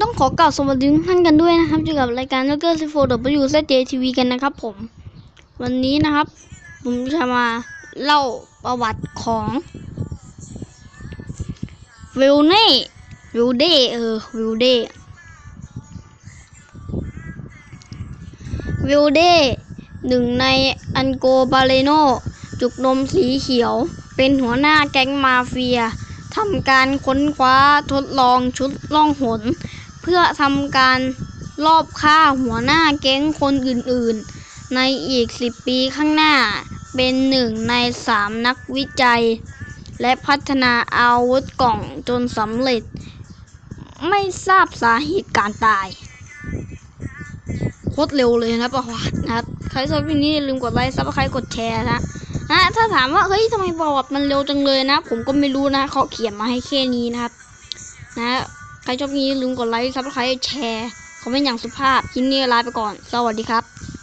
ต้องขอกล่าวสวัสดีทุกท่านกันด้วยนะครับอยู่กับรายการ n o k e r 14 W Z J TV กันนะครับผม วันนี้นะครับ ผมจะมาเล่าประวัติของวิลเน่วิลเดเออวิลเดวิลเดหนึ่งในอันโกบาเลโน จุกนมสีเขียว เป็นหัวหน้าแก๊งมาเฟียทำการค้นคว้าทดลองชุดล่องหน เพื่อทำการลอบฆ่าหัวหน้าแก๊งคนอื่นๆ ในอีก 10 ปีข้างหน้าเป็นหนึ่งในสามนักวิจัย และพัฒนาอาวุธกล่องจนสำเร็จ ไม่ทราบสาเหตุการตายโคตรเร็วเลยนะประวัตินะครับใครชอบคลิปนี้อย่าลืมกดไลค์ซับสไครต์กดแชร์นะนะถ้าถามว่าเฮ้ยทำไมประวัติมันเร็วจังเลยนะ ผมก็ไม่รู้นะเขาเขียนมาให้แค่นี้นะครับ นะ ใครชอบคลิปนี้อย่าลืมกดไลค์ซับสไครต์แชร์คอมเมนต์อย่างสุภาพคลิปนี้ลาไปก่อน สวัสดีครับ